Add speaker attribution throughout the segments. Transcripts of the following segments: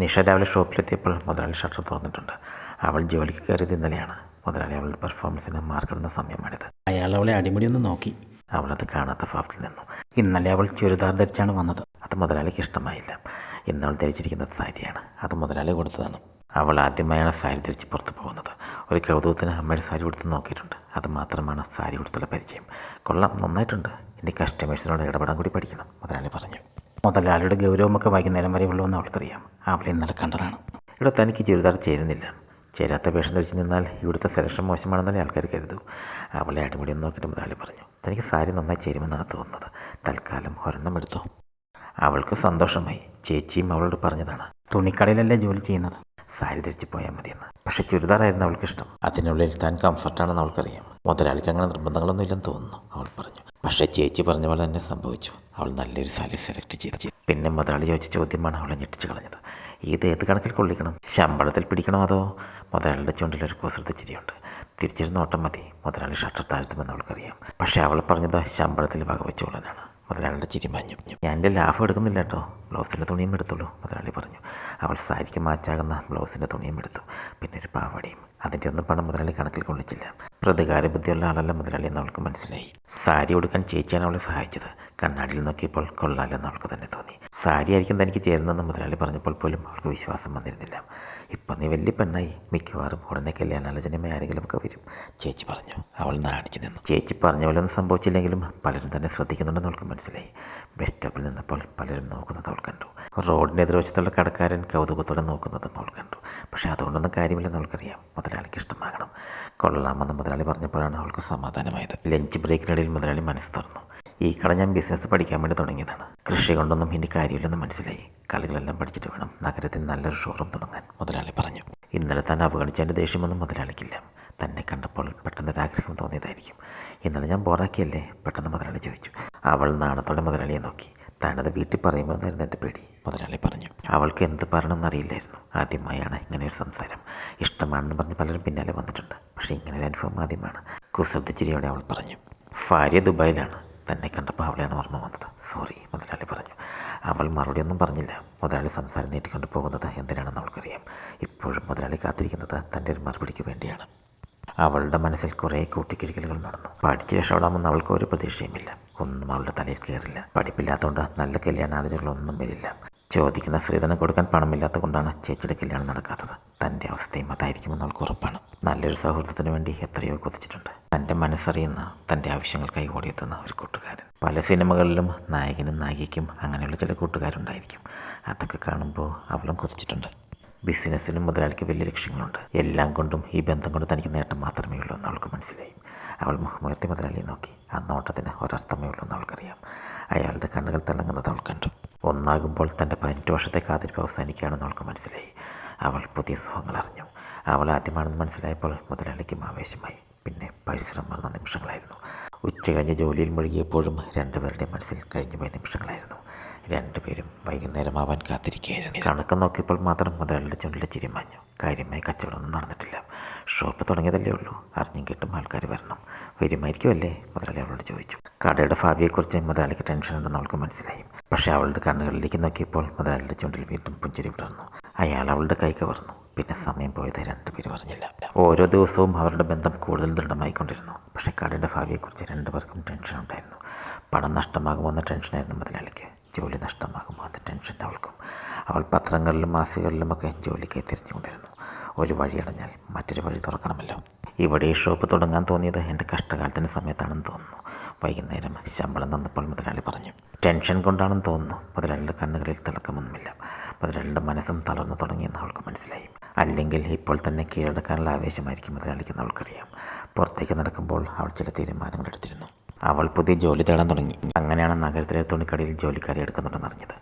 Speaker 1: നിഷ രാവിലെ ഷോപ്പിലെത്തിയപ്പോൾ മുതലാളി ഷട്ടർ തുറന്നിട്ടുണ്ട്. അവൾ ജോലിക്ക് കയറിയത് ഇന്നലെയാണ്. മുതലാളി അവളുടെ പെർഫോമൻസിന് മാർക്കിടുന്ന സമയമാണിത്.
Speaker 2: അയാൾ അവളെ അടിമുടി ഒന്ന് നോക്കി.
Speaker 1: അവളത് കാണാത്ത ഫാഫിൽ നിന്നു. ഇന്നലെ അവൾ ചുരിദാർ ധരിച്ചാണ് വന്നത്. അത് മുതലാളിക്ക് ഇഷ്ടമായില്ല. ഇന്ന് അവൾ ധരിച്ചിരിക്കുന്നത് സാരിയാണ്. അത് മുതലാളി കൊടുത്തതാണ് അവൾ ആദ്യമായാണ് സാരി ധരിച്ച് പുറത്തു പോകുന്നത്. ഒരു കൗതുകത്തിന് അമ്മയുടെ സാരി കൊടുത്ത് നോക്കിയിട്ടുണ്ട്. അത് മാത്രമാണ് സാരി കൊടുത്തുള്ള പരിചയം. കൊള്ളാം നന്നായിട്ടുണ്ട്. ഇനി കസ്റ്റമേഴ്സിനോട് ഇടപെടാൻ കൂടി പഠിക്കണം മുതലാളി പറഞ്ഞു. മുതലാളിയുടെ ഗൗരവമൊക്കെ വൈകുന്നേരം വരെ ഉള്ളൂവെന്ന് അവൾക്കറിയാം. അവളെ ഇന്നലെ കണ്ടതാണ്. ഇവിടെ തനിക്ക് ചുരിദാർ ചേരുന്നില്ല. ചേരാത്ത വേഷം ധരിച്ച് നിന്നാൽ ഇവിടുത്തെ സെലക്ഷൻ മോശമാണെന്നല്ലേ ആൾക്കാർ കരുതൂ. അവളെ അടിമുടി ഒന്ന് നോക്കിയിട്ട് മുതലാളി പറഞ്ഞു തനിക്ക് സാരി നന്നായി ചേരുമെന്നാണ് തോന്നുന്നത്. തൽക്കാലം ഒരെണ്ണം എടുത്തു. അവൾക്ക് സന്തോഷമായി. ചേച്ചിയും അവളോട് പറഞ്ഞതാണ്
Speaker 2: തുണിക്കടയിലല്ലേ ജോലി ചെയ്യുന്നത്?
Speaker 1: സാരി ധരിച്ച് പോയാൽ മതിയെന്ന്. പക്ഷെ ചുരിദാറായിരുന്നു അവൾക്ക് ഇഷ്ടം. അതിനുള്ളിൽ താൻ കംഫർട്ടാണെന്ന് അവൾക്കറിയാം. മുതലാളിക്ക് അങ്ങനെ നിർബന്ധങ്ങളൊന്നും ഇല്ലെന്ന് തോന്നുന്നു അവൾ പറഞ്ഞു. പക്ഷേ ചേച്ചി പറഞ്ഞ പോലെ തന്നെ സംഭവിച്ചു. അവൾ നല്ലൊരു സാരി സെലക്ട് ചെയ്തു. പിന്നെ മുതലാളി ചോദിച്ച ചോദ്യമാണ് അവളെ ഞെട്ടിച്ച് കളഞ്ഞത്. ഇത് ഏത് കണക്കിൽ കൊള്ളിക്കണം? ശമ്പളത്തിൽ പിടിക്കണോ അതോ മുതലാളിയുടെ ചുണ്ടിലൊരു കുസൃത ചിരിയുണ്ട്? തിരിച്ചിരുന്ന് ഓട്ടം മതി. മുതലാളി ഷട്ടർ താഴ്ത്തുമെന്ന് അവൾക്കറിയാം. പക്ഷേ അവൾ പറഞ്ഞത് ശമ്പളത്തിൽ വകവെച്ചോളനാണ് മുതലാളിയുടെ ചിരി മഞ്ഞു. ഞാൻ എന്റെ ലാഭം എടുക്കുന്നില്ല കേട്ടോ. ബ്ലൗസിന്റെ തുണിയും എടുത്തുള്ളൂ മുതലാളി പറഞ്ഞു. അവൾ സാരിക്ക് മാച്ചാകുന്ന ബ്ലൗസിന്റെ തുണിയും എടുത്തു. പിന്നെ ഒരു പാവാടിയും അതിന്റെ ഒന്നും പണം മുതലാളി കണക്കിൽ കൊള്ളിച്ചില്ല. പ്രതികാര ബുദ്ധിയുള്ള ആളല്ല മുതലാളി എന്ന് അവൾക്ക് മനസ്സിലായി. സാരി ഉടുക്കാൻ ചേച്ചിയാണ് അവളെ സഹായിച്ചത്. കണ്ണാടിയിൽ നോക്കിയപ്പോൾ കൊള്ളാലെന്ന് അവൾക്ക് തന്നെ തോന്നി. സാരി ആയിരിക്കും തനിക്ക് ചേരുന്നതെന്ന് മുതലാളി പറഞ്ഞപ്പോൾ പോലും അവൾക്ക് വിശ്വാസം വന്നിരുന്നില്ല. ഇപ്പം നീ വലിയ പെണ്ണായി. മിക്കവാറും ഉടനെ കല്യാണാലോചനയുമായി ആരെങ്കിലുമൊക്കെ വരും ചേച്ചി പറഞ്ഞു. അവൾ നാണിച്ചു നിന്നു. ചേച്ചി പറഞ്ഞ പോലെ ഒന്നും സംഭവിച്ചില്ലെങ്കിലും പലരും തന്നെ ശ്രദ്ധിക്കുന്നുണ്ടെന്ന് അവൾക്ക് മനസ്സിലായി. ബസ് സ്റ്റോപ്പിൽ നിന്നപ്പോൾ പലരും നോക്കുന്നത് അവൾ കണ്ടു. റോഡിന് എതിർവശത്തുള്ള കടക്കാരൻ കൗതുകത്തോടെ നോക്കുന്നതും അവൾ കണ്ടു. പക്ഷേ അതുകൊണ്ടൊന്നും കാര്യമില്ലെന്ന് അവൾക്കറിയാം. മുതലാളിക്ക് ഇഷ്ടമാകണം. കൊള്ളാമെന്ന് മുതലാളി പറഞ്ഞപ്പോഴാണ് അവൾക്ക് സമാധാനമായത്. ലഞ്ച് ബ്രേക്കിനിടയിൽ മുതലാളി മനസ്സ് തുറന്നു. ഈ കട ഞാൻ ബിസിനസ് പഠിക്കാൻ വേണ്ടി തുടങ്ങിയതാണ്. കൃഷി കൊണ്ടൊന്നും ഇനി കാര്യമില്ലെന്ന് മനസ്സിലായി. കളികളെല്ലാം പഠിച്ചിട്ട് വേണം നഗരത്തിൽ നല്ലൊരു ഷോറൂം തുടങ്ങാൻ മുതലാളി പറഞ്ഞു. ഇന്നലെ തന്നെ അവഗണിച്ചതിന്റെ ദേഷ്യമൊന്നും മുതലാളിക്കില്ല. തന്നെ കണ്ടപ്പോൾ പെട്ടെന്നൊരാഗ്രഹം തോന്നിയതായിരിക്കും. ഇന്നലെ ഞാൻ ബോറാക്കിയല്ലേ? പെട്ടെന്ന് മുതലാളി ചോദിച്ചു. അവൾ നാണത്തോടെ മുതലാളിയെ നോക്കി. തനത് വീട്ടിൽ പറയുമെന്നായിരുന്നു എന്റെ പേടി. മുതലാളി പറഞ്ഞു. അവൾക്ക് എന്ത് പറയണമെന്നറിയില്ലായിരുന്നു ആദ്യമായാണ് ഇങ്ങനെ ഒരു സംസാരം. ഇഷ്ടമാണെന്ന് പറഞ്ഞ് പലരും പിന്നാലെ വന്നിട്ടുണ്ട്. പക്ഷേ ഇങ്ങനെ ഒരു അനുഭവം ആദ്യമാണ്. കുസൃതിച്ചിരിയോടെ അവൾ പറഞ്ഞു ഭാര്യ ദുബായിലാണ്. തന്നെ കണ്ടപ്പോൾ അവളെയാണ് ഓർമ്മ വന്നത്. സോറി മുതലാളി പറഞ്ഞു. അവൾ മറുപടി ഒന്നും പറഞ്ഞില്ല. മുതലാളി സംസാരം നീട്ടിക്കൊണ്ട് പോകുന്നത് എന്തിനാണെന്ന് അവൾക്കറിയാം. ഇപ്പോഴും മുതലാളി കാത്തിരിക്കുന്നത് തന്റെ ഒരു മറുപടിക്ക് വേണ്ടിയാണ്. അവളുടെ മനസ്സിൽ കുറേ കൂട്ടിക്കിഴിക്കലുകൾ നടന്നു. പഠിച്ച് രക്ഷപ്പെടാമെന്ന് അവൾക്ക് ഒരു പ്രതീക്ഷയുമില്ല. ഒന്നും അവളുടെ തലയിൽ കയറില്ല. പഠിപ്പില്ലാത്തതുകൊണ്ട് നല്ല കല്യാണാലോചനകളൊന്നും വരില്ല. ചോദിക്കുന്ന സ്ത്രീധനം കൊടുക്കാൻ പണമില്ലാത്തത് കൊണ്ടാണ് ചേച്ചിയുടെ കല്യാണം നടക്കാത്തത്. തന്റെ അവസ്ഥയും അതായിരിക്കുമെന്ന് അവൾക്ക് ഉറപ്പാണ്. നല്ലൊരു സൗഹൃദത്തിന് വേണ്ടി എത്രയോ കൊതിച്ചിട്ടുണ്ട്. തന്റെ മനസ്സറിയുന്ന തന്റെ ആവശ്യങ്ങൾക്കായി ഓടിയെത്തുന്ന ഒരു കൂട്ടുകാരൻ. പല സിനിമകളിലും നായകനും നായികയ്ക്കും അങ്ങനെയുള്ള ചില കൂട്ടുകാരുണ്ടായിരിക്കും. അതൊക്കെ കാണുമ്പോൾ അവളും കൊതിച്ചിട്ടുണ്ട്. ബിസിനസ്സിലും മുതലാളിക്ക് വലിയ ലക്ഷ്യങ്ങളുണ്ട്. എല്ലാം കൊണ്ടും ഈ ബന്ധം കൊണ്ട് തനിക്ക് നേട്ടം മാത്രമേ ഉള്ളൂ എന്ന് അവൾക്ക് മനസ്സിലായി. അവൾ മുഖമുയർത്തി മുതലാളിയെ നോക്കി. ആ നോട്ടത്തിന് ഒരർത്ഥമേ ഉള്ളൂ എന്ന് അവൾക്കറിയാം. അയാളുടെ കണ്ണുകൾ തിളങ്ങുന്നത് അവൾ കണ്ടു. ഒന്നാകുമ്പോൾ തന്റെ പതിനെട്ട് വർഷത്തെ കാത്തിരിപ്പ് അവസാനിക്കുകയാണെന്ന് അവൾക്ക് മനസ്സിലായി. അവൾ പുതിയ സുഖങ്ങൾ അറിഞ്ഞു. അവൾ ആദ്യമാണെന്ന് മനസ്സിലായപ്പോൾ മുതലാളിക്കും ആവേശമായി. പിന്നെ പരിശ്രമം വന്ന നിമിഷങ്ങളായിരുന്നു. ഉച്ച കഴിഞ്ഞ് ജോലിയിൽ മുഴുകിയപ്പോഴും രണ്ടുപേരുടെ മനസ്സിൽ കഴിഞ്ഞുപോയ നിമിഷങ്ങളായിരുന്നു. രണ്ടുപേരും വൈകുന്നേരമാവാൻ കാത്തിരിക്കുകയായിരുന്നു. കണക്ക് നോക്കിയപ്പോൾ മാത്രം മുതലാളിയുടെ ചുണ്ടിലെ ചിരിമാഞ്ഞു കാര്യമായി കച്ചവടമൊന്നും നടന്നിട്ടില്ല. ഷോപ്പ് തുടങ്ങിയതല്ലേ ഉള്ളൂ. അറിഞ്ഞും കിട്ടും ആൾക്കാർ വരണം. വരുമായിരിക്കുമല്ലേ? മുതലാളി അവളോട് ചോദിച്ചു. കടയുടെ ഭാവിയെക്കുറിച്ച് മുതലാളിക്ക് ടെൻഷൻ ഉണ്ടെന്ന് അവൾക്ക് മനസ്സിലായി. പക്ഷേ അവളുടെ കണ്ണുകളിലേക്ക് നോക്കിയപ്പോൾ മുതലാളിയുടെ ചുണ്ടിൽ വീണ്ടും പുഞ്ചിരി വിടർന്നു. അയാൾ അവളുടെ കൈ കവർന്നു. പിന്നെ സമയം പോയത് രണ്ടുപേരും അറിഞ്ഞില്ല ഓരോ ദിവസവും അവരുടെ ബന്ധം കൂടുതൽ ദൃഢമായിക്കൊണ്ടിരുന്നു. പക്ഷേ കടയുടെ ഭാവിയെക്കുറിച്ച് രണ്ടുപേർക്കും ടെൻഷൻ ഉണ്ടായിരുന്നു. പണം നഷ്ടമാകുമെന്ന ടെൻഷനായിരുന്നു മുതലാളിക്ക്. ജോലി നഷ്ടമാകുമോ എന്ന ടെൻഷൻ അവൾക്കും. അവൾ പത്രങ്ങളിലും മാസികകളിലുമൊക്കെ ജോലിക്കായി തിരിഞ്ഞുകൊണ്ടിരുന്നു. ഒരു വഴി അടഞ്ഞാൽ മറ്റൊരു വഴി തുറക്കണമല്ലോ. ഇവിടെ ഈ ഷോപ്പ് തുടങ്ങാൻ തോന്നിയത് എന്റെ കഷ്ടകാലത്തിന്റെ സമയത്താണെന്ന് തോന്നുന്നു. വൈകുന്നേരം ശമ്പളം തന്നപ്പോൾ മുതലാളി പറഞ്ഞു ടെൻഷൻ കൊണ്ടാണെന്ന് തോന്നുന്നു. മുതലാളിയുടെ കണ്ണുകളിൽ തിളക്കമൊന്നുമില്ല. മുതലാളിയുടെ മനസ്സും തളർന്നു തുടങ്ങിയെന്ന് അവൾക്ക് മനസ്സിലായി. അല്ലെങ്കിൽ ഇപ്പോൾ തന്നെ കീഴടക്കാനുള്ള ആവേശമായിരിക്കും മുതലാളിക്കെന്ന് അവൾക്കറിയാം പുറത്തേക്ക് നടക്കുമ്പോൾ അവൾ ചില തീരുമാനങ്ങൾ എടുത്തിരുന്നു. അവൾ പുതിയ ജോലി തേടാൻ തുടങ്ങി. അങ്ങനെയാണ് നഗരത്തിലെ തുണിക്കടയിൽ ജോലിക്കാരെ എടുക്കുന്നുണ്ടെന്ന് അറിഞ്ഞത്.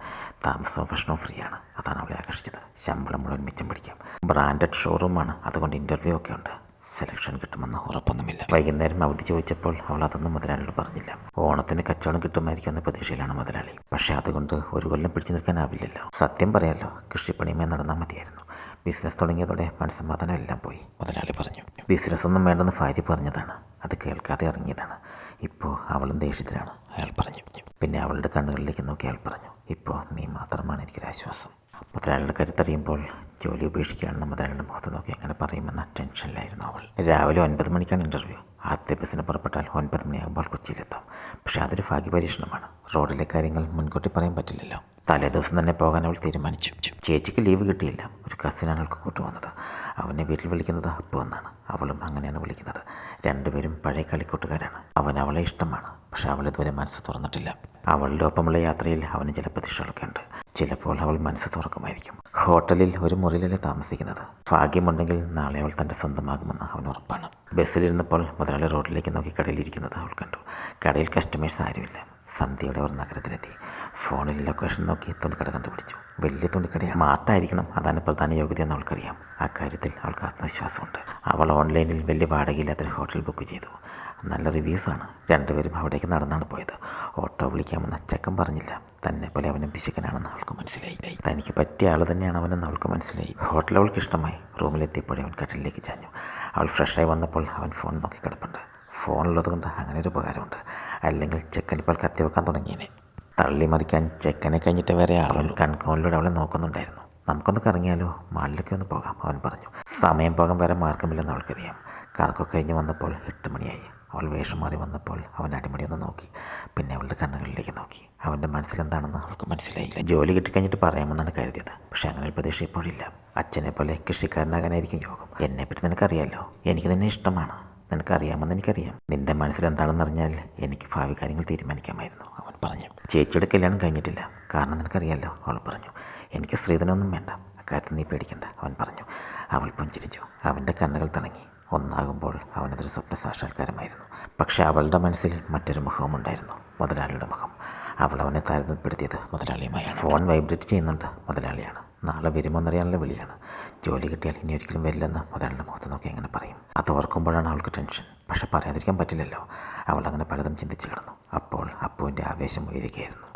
Speaker 1: താമസവും ഭക്ഷണവും ഫ്രീ ആണ് അതാണ് അവളെ ആകർഷിച്ചത്. ശമ്പളം മുഴുവൻ മിച്ചം പിടിക്കാം. ബ്രാൻഡഡ് ഷോറൂമാണ്. അതുകൊണ്ട് ഇന്റർവ്യൂ ഒക്കെ ഉണ്ട്. സെലക്ഷൻ കിട്ടുമെന്ന് ഉറപ്പൊന്നുമില്ല. വൈകുന്നേരം അവധി ചോദിച്ചപ്പോൾ അവൾ അതൊന്നും മുതലാളിയോട് പറഞ്ഞില്ല. ഓണത്തിന് കച്ചവടം കിട്ടുമായിരിക്കും എന്ന പ്രതീക്ഷയിലാണ് മുതലാളി. പക്ഷേ അതുകൊണ്ട് ഒരു കൊല്ലം പിടിച്ചു നിൽക്കാനാവില്ലല്ലോ. സത്യം പറയാലോ കൃഷിപ്പണിയുമായി നടന്നാൽ മതിയായിരുന്നു. ബിസിനസ് തുടങ്ങിയതോടെ മനസ്സമാധാനം എല്ലാം പോയി മുതലാളി പറഞ്ഞു. ബിസിനസ് ഒന്നും വേണ്ടെന്ന് ഭാര്യ പറഞ്ഞതാണ്. അത് കേൾക്കാതെ ഇറങ്ങിയതാണ്. ഇപ്പോൾ അവളും ദേഷ്യത്തിലാണ് അയാൾ പറഞ്ഞു. പിന്നെ അവളുടെ കണ്ണുകളിലേക്ക് നോക്കി അയാൾ പറഞ്ഞു ഇപ്പോൾ നീ മാത്രമാണ് എനിക്കൊരാശ്വാസം. മുതലാളിയുടെ കരുത്തറിയുമ്പോൾ ജോലി ഉപേക്ഷിക്കുകയാണെന്ന് മുതലാളിയുടെ മുഖത്ത് നോക്കി അങ്ങനെ പറയുമെന്ന ടെൻഷനിലായിരുന്നു അവൾ. രാവിലെ ഒൻപത് മണിക്കാണ് ഇന്റർവ്യൂ ആദ്യത്തെ ബസ്സിന് പുറപ്പെട്ടാൽ ഒൻപത് മണിയാകുമ്പോൾ കൊച്ചിയിലെത്താം. പക്ഷേ അതൊരു ഭാഗ്യപരീക്ഷണമാണ്. റോഡിലെ കാര്യങ്ങൾ മുൻകൂട്ടി പറയാൻ പറ്റില്ലല്ലോ. തലേദിവസം തന്നെ പോകാൻ അവൾ തീരുമാനിച്ചു. ചേച്ചിക്ക് ലീവ് കിട്ടിയില്ല. ഒരു കസിനാണ് അവൾക്ക് കൂട്ടുവന്നത് അവനെ വീട്ടിൽ വിളിക്കുന്നത് അപ്പു എന്നാണ്. അവളും അങ്ങനെയാണ് വിളിക്കുന്നത്. രണ്ടുപേരും പഴയ കളിക്കൂട്ടുകാരാണ്. അവൻ അവളെ ഇഷ്ടമാണ്. പക്ഷെ അവൾ ഇതുവരെ മനസ്സ് തുറന്നിട്ടില്ല. അവളുടെ ഒപ്പമുള്ള യാത്രയിൽ അവന് ചില പ്രതീക്ഷകളൊക്കെ ഉണ്ട്. ചിലപ്പോൾ അവൾ മനസ്സ് തുറക്കുമായിരിക്കും. ഹോട്ടലിൽ ഒരു മുറിയിലല്ലേ താമസിക്കുന്നത്. ഭാഗ്യമുണ്ടെങ്കിൽ നാളെ അവൾ തന്റെ സ്വന്തമാകുമെന്ന് അവൻ ഉറപ്പാണ്. ബസ്സിലിരുന്നപ്പോൾ മുതലാളി റോഡിലേക്ക് നോക്കി കടയിലിരിക്കുന്നത് അവൾ കണ്ടു. കടയിൽ കസ്റ്റമേഴ്സ് ആരുമില്ല. സന്ധ്യയുടെ ഒരു നഗരത്തിലെത്തി. ഫോണിൽ ലൊക്കേഷൻ നോക്കി തുണിക്കട കണ്ടുപിടിച്ചു. വലിയ തുണിക്കടയാണ് മാർട്ടായിരിക്കണം അതാണ് പ്രധാന യോഗ്യത എന്ന് അവൾക്കറിയാം. അക്കാര്യത്തിൽ അവൾക്ക് ആത്മവിശ്വാസമുണ്ട്. അവൾ ഓൺലൈനിൽ വലിയ വാടകയില്ലാത്തൊരു ഹോട്ടൽ ബുക്ക് ചെയ്തു. നല്ല റിവ്യൂസാണ് രണ്ടുപേരും അവിടേക്ക് നടന്നാണ് പോയത്. ഓട്ടോ വിളിക്കാമെന്ന് ചെക്കൻ പറഞ്ഞില്ല. തന്നെ പോലെ അവനും പിശുക്കനാണെന്ന് അവൾക്ക് മനസ്സിലായി. തനിക്ക് പറ്റിയ ആൾ തന്നെയാണ് അവനെന്ന് അവൾക്ക് മനസ്സിലായി. ഹോട്ടൽ അവൾക്ക് ഇഷ്ടമായി. റൂമിലെത്തിയപ്പോഴേ അവൻ കട്ടിലേക്ക് ചാഞ്ഞു. അവൾ ഫ്രഷായി വന്നപ്പോൾ അവൻ ഫോൺ നോക്കി കിടപ്പുണ്ട്. ഫോണുള്ളത് കൊണ്ട് അങ്ങനെ ഒരു ഉപകാരമുണ്ട്. അല്ലെങ്കിൽ ചെക്കൻ കത്തി വെക്കാൻ തുടങ്ങിയേനെ. തള്ളി മറിക്കാൻ ചെക്കനെ കഴിഞ്ഞിട്ട് വരെ അവൻ കൺകോണിലൂടെ അവളെ നോക്കുന്നുണ്ടായിരുന്നു. നമുക്കൊന്ന് കറങ്ങിയാലോ? മാളിലേക്ക് ഒന്ന് പോകാം അവൻ പറഞ്ഞു. സമയം പോകാൻ വരെ മാർഗമില്ലെന്ന് അവൾക്കറിയാം. കറക്കൊക്കെ കഴിഞ്ഞ് വന്നപ്പോൾ എട്ട് മണിയായി. അവൾ വേഷം മാറി വന്നപ്പോൾ അവൻ അടിമടി ഒന്ന് നോക്കി. പിന്നെ അവളുടെ കണ്ണുകളിലേക്ക് നോക്കി. അവന്റെ മനസ്സിലെന്താണെന്ന് അവൾക്ക് മനസ്സിലായില്ല. ജോലി കിട്ടിക്കഴിഞ്ഞിട്ട് പറയാമെന്നാണ് കരുതിയത്. പക്ഷേ അങ്ങനെ ഒരു പ്രതീക്ഷ ഇപ്പോഴില്ല. അച്ഛനെ പോലെ കൃഷിക്കാരനാകാനായിരിക്കും യോഗം. എന്നെപ്പറ്റി നിനക്കറിയാമല്ലോ എനിക്ക് തന്നെ ഇഷ്ടമാണ്. നിനക്കറിയാമെന്ന് എനിക്കറിയാം. എന്താണെന്ന് അറിഞ്ഞാൽ എനിക്ക് ഭാവി കാര്യങ്ങൾ തീരുമാനിക്കാമായിരുന്നു. അവൻ പറഞ്ഞു. ചേച്ചിയുടെ കല്യാണം കഴിഞ്ഞിട്ടില്ല. കാരണം നിനക്കറിയാമല്ലോ അവൾ പറഞ്ഞു. എനിക്ക് സ്ത്രീധനമൊന്നും വേണ്ട. അക്കാര്യത്തിൽ നീ പേടിക്കണ്ട അവൻ പറഞ്ഞു. അവൾ പുഞ്ചിരിച്ചു. അവന്റെ കണ്ണുകൾ തിളങ്ങി. ഒന്നാകുമ്പോൾ അവനതൊരു സ്വപ്ന സാക്ഷാത്കാരമായിരുന്നു പക്ഷേ അവളുടെ മനസ്സിൽ മറ്റൊരു മുഖവുമുണ്ടായിരുന്നു. മുതലാളിയുടെ മുഖം. അവൾ അവനെ താരതമ്യപ്പെടുത്തിയത് മുതലാളിയുമായാണ്. ഫോൺ വൈബ്രേറ്റ് ചെയ്യുന്നുണ്ട് മുതലാളിയാണ്. നാളെ വരുമെന്നറിയാനുള്ള വിളിയാണ്. ജോലി കിട്ടിയാൽ ഇനി ഒരിക്കലും വരില്ലെന്ന് മുതലാളിന്റെ മുഖത്ത് നോക്കി അങ്ങനെ പറയും. അത് ഓർക്കുമ്പോഴാണ് അവൾക്ക് ടെൻഷൻ. പക്ഷെ പറയാതിരിക്കാൻ പറ്റില്ലല്ലോ. അവൾ അങ്ങനെ പലതും ചിന്തിച്ച് കിടന്നു. അപ്പോൾ അപ്പുവിന്റെ ആവേശം ഉയരുകയായിരുന്നു.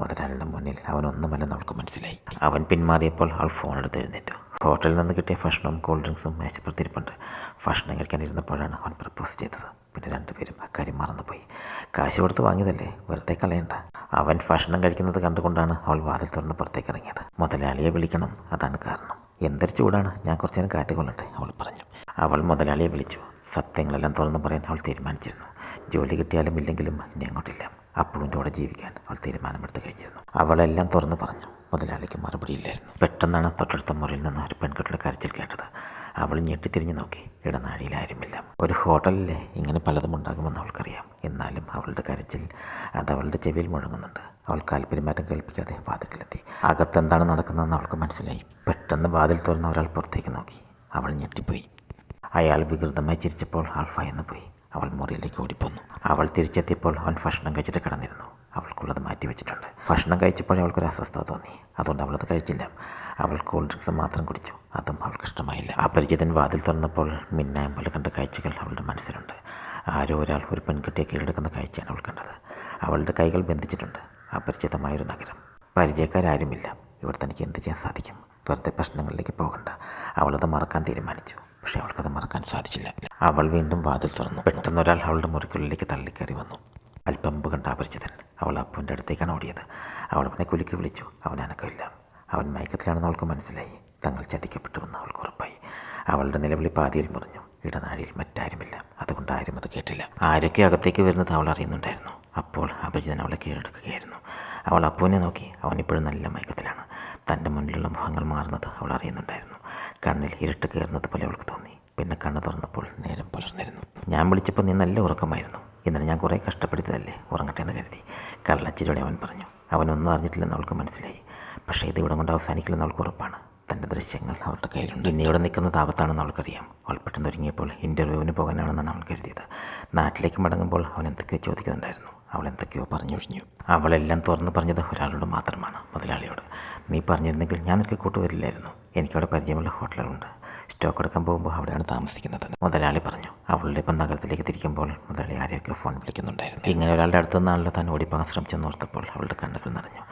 Speaker 1: മുതലാളിയുടെ മുന്നിൽ അവനൊന്നുമല്ലെന്ന് അവൾക്ക് മനസ്സിലായി. അവൻ പിന്മാറിയപ്പോൾ അവൾ ഫോൺ എടുത്ത് എഴുന്നേറ്റു. ഹോട്ടലിൽ നിന്ന് കിട്ടിയ ഭക്ഷണവും കൂൾ ഡ്രിങ്ക്സും മേശപ്പുറത്തിരിപ്പുണ്ട് ഭക്ഷണം കഴിക്കാനിരുന്നപ്പോഴാണ് അവൻ പ്രപ്പോസ് ചെയ്തത്. പിന്നെ രണ്ടുപേരും അക്കാര്യം മറന്നുപോയി. കാശ് കൊടുത്ത് വാങ്ങിയതല്ലേ? വെറുതെ കളയണ്ട. അവൻ ഭക്ഷണം കഴിക്കുന്നത് കണ്ടുകൊണ്ടാണ് അവൾ വാതിൽ തുറന്ന് പുറത്തേക്ക് ഇറങ്ങിയത് മുതലാളിയെ വിളിക്കണം അതാണ് കാരണം. എന്തൊരു ചൂടാണ്. ഞാൻ കുറച്ച് നേരം കാറ്റ് കൊള്ളട്ടെ അവൾ പറഞ്ഞു. അവൾ മുതലാളിയെ വിളിച്ചു. സത്യങ്ങളെല്ലാം തുറന്നു പറയാൻ അവൾ തീരുമാനിച്ചിരുന്നു. ജോലി കിട്ടിയാലും ഇല്ലെങ്കിലും ഇനി അങ്ങോട്ടില്ല. അപ്പുവിന്റെ കൂടെ ജീവിക്കാൻ അവൾ തീരുമാനമെടുത്ത് കഴിഞ്ഞിരുന്നു. അവളെല്ലാം തുറന്നു പറഞ്ഞു. മുതലാളിക്ക് മറുപടിയില്ലായിരുന്നു പെട്ടെന്നാണ് തൊട്ടടുത്ത മുറിയിൽ നിന്ന് ഒരു പെൺകുട്ടിയുടെ കരച്ചിൽ കേട്ടത്. അവൾ ഞെട്ടിത്തിരിഞ്ഞു നോക്കി. ഇടനാഴിയിൽ ആരുമില്ല. ഒരു ഹോട്ടലിലെ ഇങ്ങനെ പലതും ഉണ്ടാകുമെന്ന് അവൾക്കറിയാം. എന്നാലും അവളുടെ കരച്ചിൽ അത് അവളുടെ ചെവിയിൽ മുഴങ്ങുന്നുണ്ട്. അവൾ കാൽപെരുമാറ്റം കേൾപ്പിക്കാതെ വാതിൽക്കിലെത്തി അകത്തെന്താണ് നടക്കുന്നതെന്ന് അവൾക്ക് മനസ്സിലായി. പെട്ടെന്ന് വാതിൽ തുറന്ന ഒരാൾ പുറത്തേക്ക് നോക്കി. അവൾ ഞെട്ടിപ്പോയി. അയാൾ വികൃതമായി ചിരിച്ചപ്പോൾ ആൽഫ എന്ന് പോയി. അവൾ മുറിയിലേക്ക് ഓടിപ്പോന്നു. അവൾ തിരിച്ചെത്തിയപ്പോൾ അവൻ ഭക്ഷണം കഴിച്ചിട്ട് കിടന്നിരുന്നു. അവൾക്കുള്ളത് മാറ്റി വെച്ചിട്ടുണ്ട്. ഭക്ഷണം കഴിച്ചപ്പോഴേ അവൾക്കൊരു അസ്വസ്ഥത തോന്നി. അതുകൊണ്ട് അവളത് കഴിച്ചില്ല. അവൾ കൂൾ ഡ്രിങ്ക്സ് മാത്രം കുടിച്ചു. അതും അവൾക്ക് ഇഷ്ടമായില്ല. അപരിചിതൻ വാതിൽ തുറന്നപ്പോൾ മിന്നായം പോലെ കണ്ട കാഴ്ചകൾ അവളുടെ മനസ്സിലുണ്ട്. ആരോ ഒരാൾ ഒരു പെൺകുട്ടിയെ കീഴടക്കുന്ന കാഴ്ചയാണ് അവൾ കണ്ടത്. അവളുടെ കൈകൾ ബന്ധിച്ചിട്ടുണ്ട്. അപരിചിതമായൊരു നഗരം. പരിചയക്കാരാരുമില്ല. ഇവിടെ തനിക്ക് എന്ത് ചെയ്യാൻ സാധിക്കും? വെറുതെ പ്രശ്നങ്ങളിലേക്ക് പോകണ്ട. അവളത് മറക്കാൻ തീരുമാനിച്ചു. പക്ഷേ അവൾക്കത് മറക്കാൻ സാധിച്ചില്ല. അവൾ വീണ്ടും വാതിൽ തുറന്നു. പെട്ടെന്ന് ഒരാൾ അവളുടെ മുറിക്കുള്ളിലേക്ക് തള്ളിക്കയറി വന്നു. അല്പം കണ്ട അപരിചിതൻ. അവൾ അപ്പുവിന്റെ അടുത്തേക്കാണ് ഓടിയത്. അവൾ അവനെ കുലുക്കി വിളിച്ചു. അവൻ അനക്കമില്ല. അവൻ മയക്കത്തിലാണെന്ന് അവൾക്ക് മനസ്സിലായി. തങ്ങൾ ചതിക്കപ്പെട്ടുവെന്ന് അവൾക്ക് ഉറപ്പായി. അവളുടെ നിലവിളി പാതിയിൽ മുറിഞ്ഞു. ഇടനാഴിയിൽ മറ്റാരുമില്ല. അതുകൊണ്ട് ആരും അത് കേട്ടില്ല. ആരൊക്കെ അകത്തേക്ക് വരുന്നത് അവൾ അറിയുന്നുണ്ടായിരുന്നു. അപ്പോൾ അഭിജിതൻ അവളെ കീഴടക്കുകയായിരുന്നു. അവൾ അപ്പുവിനെ നോക്കി. അവൻ ഇപ്പോഴും നല്ല മയക്കത്തിലാണ്. തന്റെ മുന്നിലുള്ള മുഖങ്ങൾ മാറുന്നത് അവൾ അറിയുന്നുണ്ടായിരുന്നു. കണ്ണിൽ ഇരുട്ട് കയറുന്നത് പോലെ അവൾക്ക് തോന്നി. പിന്നെ കണ്ണ് തുറന്നപ്പോൾ നേരം പുലർന്നിരുന്നു. ഞാൻ വിളിച്ചപ്പോൾ നീ നല്ല ഉറക്കമായിരുന്നു. ഇന്നലെ ഞാൻ കുറേ കഷ്ടപ്പെടുത്തതല്ലേ ഉറങ്ങട്ടെ എന്ന് കരുതി. കള്ളച്ചിരിയോടെ അവൻ പറഞ്ഞു. അവനൊന്നും അറിഞ്ഞിട്ടില്ലെന്ന് അവൾക്ക് മനസ്സിലായി. പക്ഷേ ഇത് ഇവിടെ കൊണ്ട് അവസാനിക്കില്ലെന്ന് അവൾക്ക് ഉറപ്പാണ്. തന്റെ ദൃശ്യങ്ങൾ അവളുടെ കയ്യിലുണ്ട്. ഇനി ഇവിടെ നിൽക്കുന്നത് ആപത്താണെന്ന് അവൾക്കറിയാം. അവൾ പെട്ടെന്ന് ഒരുങ്ങിയപ്പോൾ ഇന്റർവ്യൂവിന് പോകാനാണെന്നാണ് അവൾ കരുതിയത്. നാട്ടിലേക്ക് മടങ്ങുമ്പോൾ അവൻ എന്തൊക്കെയോ ചോദിക്കുന്നുണ്ടായിരുന്നു. അവൾ എന്തൊക്കെയോ പറഞ്ഞൊഴിഞ്ഞു അവളെല്ലാം തുറന്ന് പറഞ്ഞത് ഒരാളോട് മാത്രമാണ് മുതലാളിയോട്. നീ പറഞ്ഞിരുന്നെങ്കിൽ ഞാൻ നിനക്ക് കൂട്ടുവരില്ലായിരുന്നു. എനിക്കവിടെ പരിചയമുള്ള ഹോട്ടലുകളുണ്ട്. സ്റ്റോക്ക് എടുക്കാൻ പോകുമ്പോൾ അവിടെയാണ് താമസിക്കുന്നത് മുതലാളി പറഞ്ഞു. അവളുടെ ഇപ്പം നഗരത്തിലേക്ക് തിരിക്കുമ്പോൾ മുതലാളി ആരെയൊക്കെ ഫോൺ വിളിക്കുന്നുണ്ടായിരുന്നു. ഇങ്ങനെ ഒരാളുടെ അടുത്ത് നിന്നാണല്ലോ താൻ ഓടിപ്പോകാൻ ശ്രമിച്ചെന്നോർത്തപ്പോൾ അവളുടെ കണ്ണുകൾ നിറഞ്ഞു.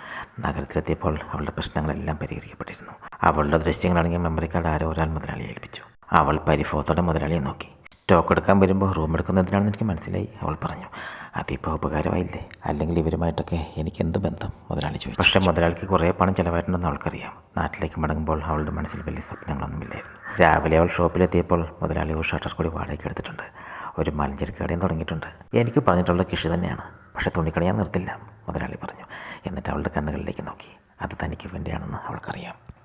Speaker 1: നഗരത്തിലെത്തിയപ്പോൾ അവളുടെ പ്രശ്നങ്ങളെല്ലാം പരിഹരിക്കപ്പെട്ടിരുന്നു. അവളുടെ ദൃശ്യങ്ങളടങ്ങിയ മെമ്മറി കാർഡ് ആരോ ഒരാൾ മുതലാളിയെ ഏൽപ്പിച്ചു. അവൾ പരിഭവത്തോടെ മുതലാളിയെ നോക്കി. സ്റ്റോക്ക് എടുക്കാൻ വരുമ്പോൾ റൂം എടുക്കുന്നതിനാണെന്ന് എനിക്ക് മനസ്സിലായി. അവൾ പറഞ്ഞു അതിപ്പോൾ ഉപകാരമായില്ലേ? അല്ലെങ്കിൽ ഇവരുമായിട്ടൊക്കെ എനിക്ക് എന്ത് ബന്ധം? മുതലാളി ചോദിച്ചു. പക്ഷേ മുതലാളിക്ക് കുറേ പണം ചിലവായിട്ടുണ്ടെന്ന് അവൾക്കറിയാം. നാട്ടിലേക്ക് മടങ്ങുമ്പോൾ അവളുടെ മനസ്സിൽ വലിയ സ്വപ്നങ്ങളൊന്നുമില്ലായിരുന്നു. രാവിലെ അവൾ ഷോപ്പിലെത്തിയപ്പോൾ മുതലാളി ഒരു ഷട്ടർ കൂടി വാടകയ്ക്ക് എടുത്തിട്ടുണ്ട്. ഒരു മലഞ്ചരി കടയും തുടങ്ങിയിട്ടുണ്ട്. എനിക്ക് പറഞ്ഞിട്ടുള്ള കൃഷി തന്നെയാണ്. പക്ഷേ തുണിക്കട ഞാൻ നിർത്തില്ല മുതലാളി പറഞ്ഞു. എന്നിട്ട് അവളുടെ കണ്ണുകളിലേക്ക് നോക്കി. അത് തനിക്ക് വേണ്ടിയാണെന്ന് അവൾക്കറിയാം.